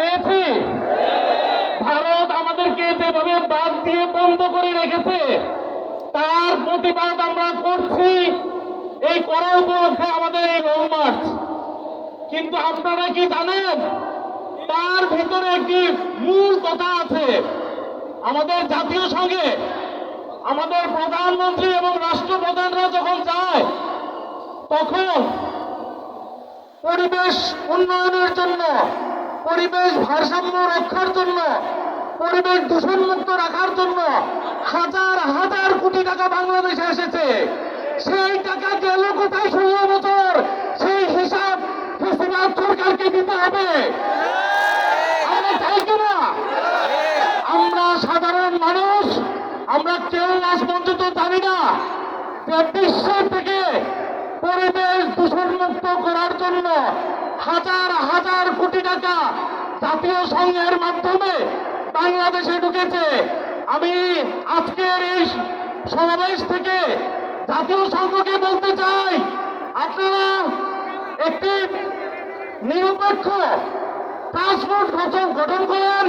পেয়েছি। ভারত আমাদেরকে যেভাবে বাদ দিয়ে বন্ধ করে রেখেছে, তার প্রতিবাদ আমরা করছি। এই করা উপলক্ষে আমাদের এই লং মার্চ কিন্তু আপনারা কি জানেন, তার ভিতরে একটি মূল কথা আছে। আমাদের জাতীয় সঙ্গে আমাদের প্রধানমন্ত্রী এবং রাষ্ট্রপ্রধানরা যখন যায়, তখন পরিবেশ উন্নয়নের জন্য পরিবেশ ভারসাম্য রক্ষার জন্য, পরিবেশ দূষণমুক্ত রাখার জন্য হাজার হাজার কোটি টাকা বাংলাদেশে এসেছে। সেই টাকা গেল কোথায় ষোলো বছর? সেই হিসাব সরকারকে দিতে হবে। আমরা চাই আমরা সাধারণ মানুষ, আমরা কেউ আজ পর্যন্ত জানি না। যে বিশ্বের থেকে পরিবেশ দূষণমুক্ত করার জন্য হাজার হাজার কোটি টাকা জাতীয় সংঘের মাধ্যমে বাংলাদেশে ঢুকেছে। আমি আজকের এই সমাবেশ থেকে জাতীয় সংঘকে বলতে চাই, আপনারা একটি নিরপেক্ষ ট্রান্সপোর্ট গঠন গঠন করেন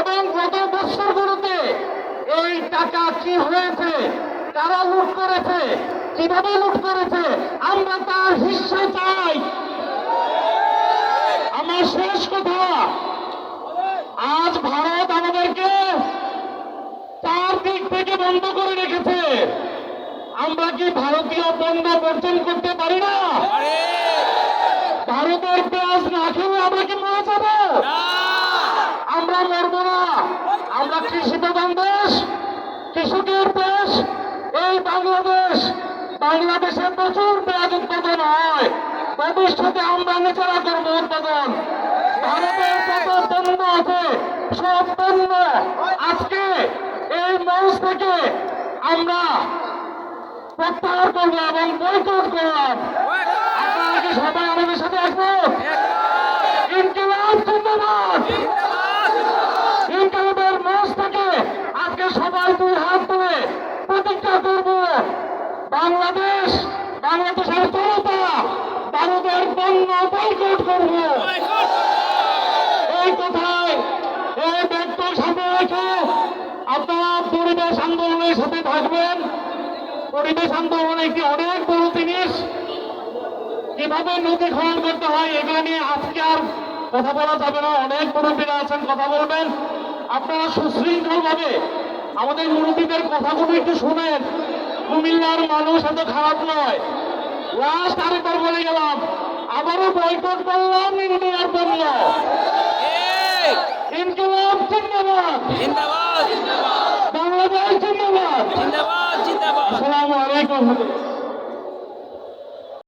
এবং গত বছরগুলোতে এই টাকা কি হয়েছে, কারা লুট করেছে, কীভাবে লুট করেছে, আমরা তার হিস্সা চাই। আমার শেষ কথা। আজ ভারত আমাদেরকে চার দিক থেকে বন্ধ করে রেখেছে। আমরা কি ভারতীয় পণ্য বর্জন করতে পারি না? ভারতের পেঁয়াজ না খেলে আমরা কি মরে যাব? আমরা মরবো না। আমরা কৃষি প্রধান দেশ কৃষকের দেশ এই বাংলাদেশ, বাংলাদেশে প্রচুর পেঁয়াজ উৎপাদন হয়। ভবিষ্যতে আমরা নিজেরা করব উৎপাদন ভারতের যত পণ্য আছে, সব পণ্য আজকে এই মঞ্চ থেকে আমরা প্রত্যাহার করব এবং বৈঠক করলাম আপনারা কি সবাই আমাদের সাথে আসবেন ইনকিলাব, জিন্দাবাদ। ইনকিলাবের মঞ্চ থেকে আজকে সবাই দুই হাত তুলে প্রতিজ্ঞা করব। বাংলাদেশ, বাংলাদেশের জনতা ভারতের পণ্য বয়কট করব। এই কথায় এই ব্যক্ত সামনে রেখে আপনারা পরিবেশ আন্দোলনের সাথে থাকবেন। পরিবেশ আন্দোলন একটি অনেক বড় জিনিস? কীভাবে নদী খনন করতে হয় এগুলো নিয়ে আজকে আর কথা বলা যাবে না। অনেক মুরব্বীরা আছেন কথা বলবেন। আপনারা সুশৃঙ্খল ভাবে আমাদের মুরব্বীদের কথাগুলো একটু শুনেন। কুমিল্লার মানুষ এত খারাপ নয়। লাস্ট আরেকবার বলে গেলাম। আবারও বয়কট করলাম ইন্ডিয়ার পণ্য ইনকিলাব জিন্দাবাদ। বাংলাদেশ জিন্দাবাদ। আসসালামু আলাইকুম।